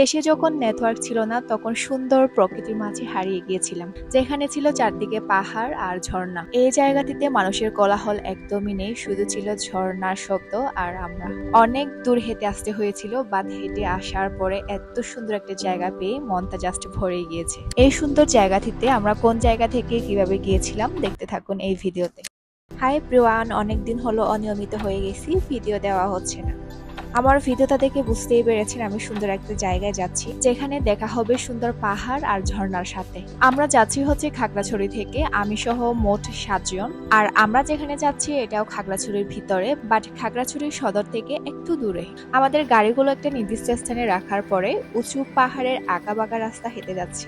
দেশে যখন নেটওয়ার্ক ছিল না, তখন সুন্দর প্রকৃতির মাঝে হারিয়ে গিয়েছিলাম, যেখানে ছিল চারদিকে পাহাড় আর ঝর্ণা। এই জায়গাটিতে মানুষের কোলাহল একদমই নেই, শুধু ছিল ঝর্ণার শব্দ আর আমরা। অনেক দূর হেঁটে আসতে হয়েছিল, বাট হেঁটে আসার পরে এত সুন্দর একটা জায়গা পেয়ে মনটা জাস্ট ভরে গিয়েছে। এই সুন্দর জায়গাটিতে আমরা কোন জায়গা থেকে কীভাবে গিয়েছিলাম, দেখতে থাকুন এই ভিডিওতে। হাই প্রিয়ান অনেকদিন হলো অনিয়মিত হয়ে গেছি ভিডিও দেওয়া হচ্ছে না। আমার ভিডিওটা দেখে বুঝতেই পেরেছেন আমি সুন্দর একটা জায়গায় যাচ্ছি, যেখানে দেখা হবে সুন্দর পাহাড় আর ঝর্ণার সাথে। আমরা যাচ্ছি হচ্ছে খাগড়াছড়ি থেকে, আমি সহ মোট সাতজন। আর আমরা যেখানে যাচ্ছি, এটাও খাগড়াছড়ির ভিতরে বাট খাগড়াছড়ির সদর থেকে একটু দূরে। আমাদের গাড়িগুলো একটা নির্দিষ্ট স্থানে রাখার পরে উঁচু পাহাড়ের আঁকা বাঁকা রাস্তা হেঁটে যাচ্ছি।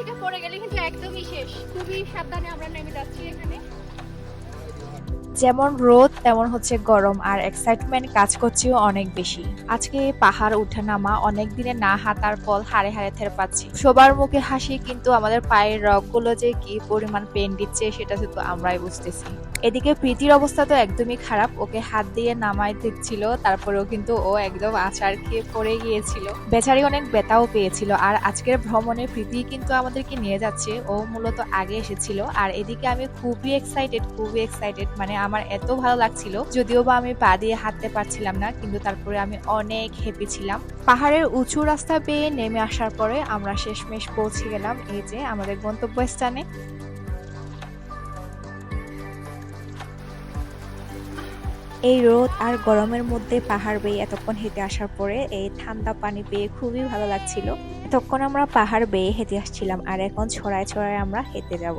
থেকে পড়ে গেলে কিন্তু একদমই শেষ। খুবই সাবধানে আমরা নেমে যাচ্ছি এখানে। যেমন রোদ, তেমন হচ্ছে গরম আর এক্সাইটমেন্ট কাজ করছেও অনেক বেশি। আজকে পাহাড় উঠে নামা, অনেক দিনে না হাতার ফল হারে হারে থের পাচ্ছি। সবার মুখে হাসি, কিন্তু আমাদের পায়ের রগগুলো যে কি পরিমাণ পেন দিচ্ছে, সেটা শুধু আমরাই বুঝতেছি। এদিকে প্রীতির অবস্থা তো একদমই খারাপ, ওকে হাত দিয়ে নামাই দিচ্ছিল তারপরেও কিন্তু ও একদম আচার খেয়ে পড়ে গিয়েছিল। বেচারি অনেক ব্যথাও পেয়েছিল, আর আজকের ভ্রমণে প্রীতি কিন্তু আমাদেরকে নিয়ে যাচ্ছে, ও মূলত আগে এসেছিল। আর এদিকে আমি খুবই এক্সাইটেড খুবই এক্সাইটেড মানে আমার এত ভালো লাগছিল, যদিও বা আমি পা দিয়ে হাঁটতে পারছিলাম না, কিন্তু তারপরে আমি অনেক হ্যাপি ছিলাম। পাহাড়ের উঁচু রাস্তা পেয়ে নেমে আসার পরে আমরা শেষমেশ পৌঁছে গেলাম এই যে আমাদের গন্তব্যস্থানে। এই রোদ আর গরমের মধ্যে পাহাড় বেয়ে এতক্ষণ হেঁটে আসার পরে এই ঠান্ডা পানি পেয়ে খুবই ভালো লাগছিল। এতক্ষণ আমরা পাহাড় বেয়ে হেঁটে আসছিলাম আর এখন ছড়ায় ছড়ায় আমরা হেঁটে যাব।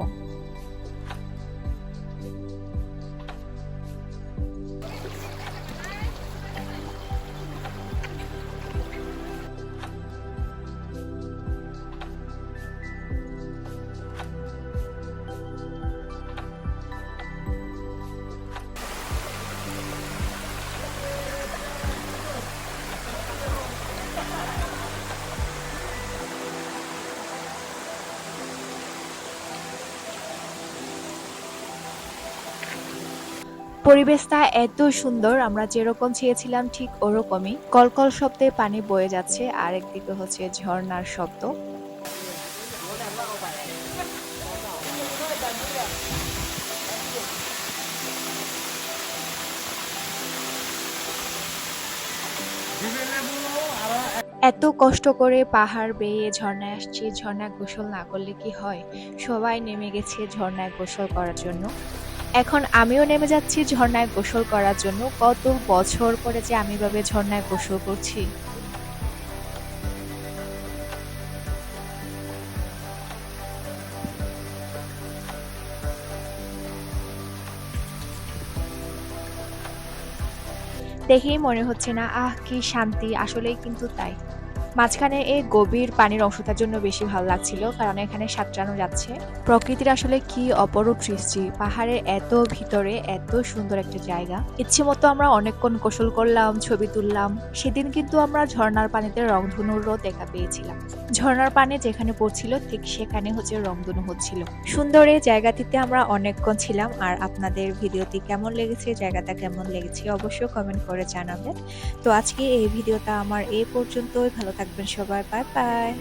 পরিবেশটা এত সুন্দর, আমরা যেরকম চেয়েছিলাম ঠিক ওরকমই। কলকল শব্দে পানি বয়ে যাচ্ছে আর একদিকে হচ্ছে ঝর্ণার শব্দ। এত কষ্ট করে পাহাড় বেয়ে ঝর্ণায় আসছি, ঝর্ণায় গোসল না করলে কি হয়? সবাই নেমে গেছে ঝর্ণায় গোসল করার জন্য। এখন আমিও নেমে যাচ্ছি ঝর্ণায় গোসল করার জন্য। কত বছর পরে যে আমি ভাবে ঝর্ণায় গোসল করছি। দেখেই মনে হচ্ছে না, আহ, কি শান্তি, আসলেই কিন্তু তাই। মাঝখানে এই গভীর পানির অংশটার জন্য বেশি ভালো লাগছিল, কারণ এখানে সাঁতরানো যাচ্ছে। প্রকৃতির আসলে কি অপরূপ সৃষ্টি, পাহাড়ের এত ভিতরে এত সুন্দর একটা জায়গা। ইচ্ছে মতো আমরা অনেকক্ষণ গোসল করলাম, ছবি তুললাম। সেদিন কিন্তু আমরা ঝর্ণার পানিতে রংধনুরও দেখা পেয়েছিলাম। ঝর্ণার পানি যেখানে পড়ছিল, ঠিক সেখানে হচ্ছে রংধনু হচ্ছিল। সুন্দর এই জায়গাটিতে আমরা অনেকক্ষণ ছিলাম, আর আপনাদের ভিডিওটি কেমন লেগেছে, জায়গাটা কেমন লেগেছে, অবশ্যই কমেন্ট করে জানাবেন। তো আজকে এই ভিডিওটা আমার এই পর্যন্তই, ভালো থাকবেন সবাই। Bye bye